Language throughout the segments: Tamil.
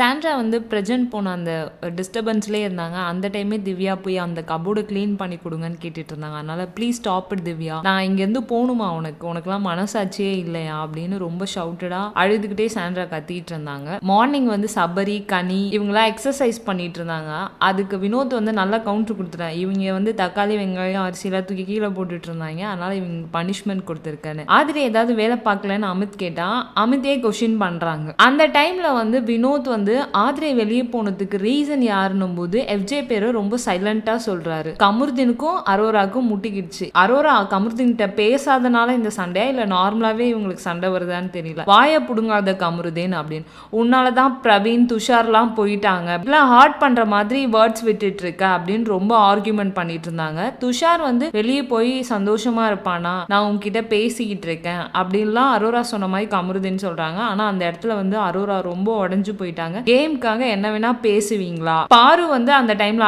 சாண்ட்ரா வந்து ப்ரெசென்ட் போன அந்த டிஸ்டர்பன்ஸ்லேயே இருந்தாங்க. அந்த டைமே திவ்யா போய் அந்த கபோர்டு க்ளீன் பண்ணி கொடுங்கன்னு கேட்டுட்டு இருந்தாங்க. அதனால ப்ளீஸ் ஸ்டாப் இட் திவ்யா. நான் இங்கேருந்து போகணுமா உனக்கு? உனக்குலாம் மனசாட்சியே இல்லையா? அப்படின்னு ரொம்ப ஷவுட்டடாக அழுதுகிட்டே சாண்ட்ரா கத்திட்டு இருந்தாங்க. மார்னிங் வந்து சபரி கனி இவங்களாம் எக்ஸசைஸ் பண்ணிட்டு இருந்தாங்க. அதுக்கு வினோத் வந்து நல்லா கவுண்டர் கொடுத்துட்டேன் இவங்க வந்து தக்காளி வெங்காயம் அரிசியெல்லாம் தூக்கி கீழே போட்டுட்டு இருந்தாங்க. அதனால இவங்க பனிஷ்மெண்ட் கொடுத்துருக்கேன்னு ஆதிரி ஏதாவது வேலை பார்க்கலன்னு அமித் கேட்டால் அமித்தே கொஷின் பண்ணுறாங்க அந்த டைமில் வந்து வினோத் வந்து ஆதிரை வெளியே போனதுக்கு ரீசன் யாருன்னும் போது எஃப்ஜே பேரு ரொம்ப சைலண்டா சொல்றாரு. கமருதீனுக்கும் அரோராக்கும் முட்டிக்கிடுச்சு. அரோரா கமருதீன் கிட்ட பேசாதனால இந்த சண்டையா இல்ல நார்மலாவே இவங்களுக்கு சண்டை வருதான்னு தெரியல. வாயை புடுங்காத கமருதீன் அப்படின்னு. உன்னாலதான் பிரவீன் துஷார்லாம் போயிட்டாங்க. இப்படிலாம் ஹார்ட் பண்ற மாதிரி வேர்ட்ஸ் விட்டுட்டு இருக்க அப்படின்னு ரொம்ப ஆர்கியூமெண்ட் பண்ணிட்டு இருந்தாங்க துஷார் வந்து வெளியே போய் சந்தோஷமா இருப்பானா? நான் உங்ககிட்ட பேசிக்கிட்டு இருக்கேன். அப்படின்லாம் அரோரா சொன்ன மாதிரி கமருதீன் சொல்றாங்க. ஆனா அந்த இடத்துல வந்து அரோரா ரொம்ப உடஞ்சு போயிட்டாங்க. கேம்க்காக என்ன வேணா பேசுவீங்களா? பாரு வந்து அந்த டைம்ல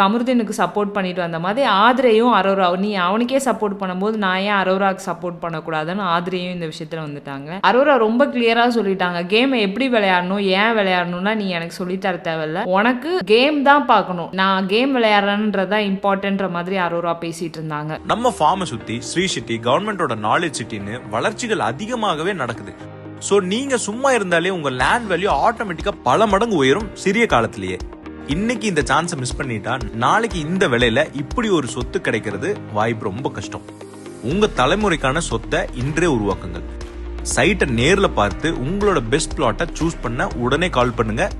கமருதீனுக்கு சப்போர்ட் பண்ணிட்டு வந்த மாதிரி ஆதிரையும் அரோரா நீ அவனுக்கே சப்போர்ட் பண்ணும்போது நான் ஏன் அரோராக்கு சப்போர்ட் பண்ணக்கூடாதுன்னு ஆதிரையும் இந்த விஷயத்துல வந்துட்டாங்க. அரோரா ரொம்ப கிளியரா சொல்லிட்டாங்க கேமை எப்படி விளையாடணும் ஏன் விளையாடணும்னா நீ எனக்கு சொல்லி தர தேவையில்ல. உனக்கு கேம் தான் பார்க்கணும். நான் கேம் விளையாடுறேன்றதான் இம்பார்ட்டன்ற மாதிரி அரோரா பேசிட்டு இருந்தாங்க. நம்ம ஃபார்மை சுத்தி ஸ்ரீ சிட்டி கவர்மெண்டோட நாலேஜ் சிட்டின்னு வளர்ச்சிகள் அதிகமாகவே நடக்குது. ஸோ நீங்க சும்மா இருந்தாலே உங்க லேண்ட் வேல்யூ ஆட்டோமேட்டிக்கா பல மடங்கு உயரும் சிறிய காலத்திலேயே. இன்னைக்கு இந்த சான்ஸை மிஸ் பண்ணிட்டா நாளைக்கு இந்த விலையில இப்படி ஒரு சொத்து கிடைக்கிறது வாய்ப்பு ரொம்ப கஷ்டம். உங்க தலைமுறைக்கான சொத்தை இன்றே உருவாக்குங்கள். சைட்டை நேரில் பார்த்து உங்களோட பெஸ்ட் பிளாட்டை சூஸ் பண்ண உடனே கால் பண்ணுங்க.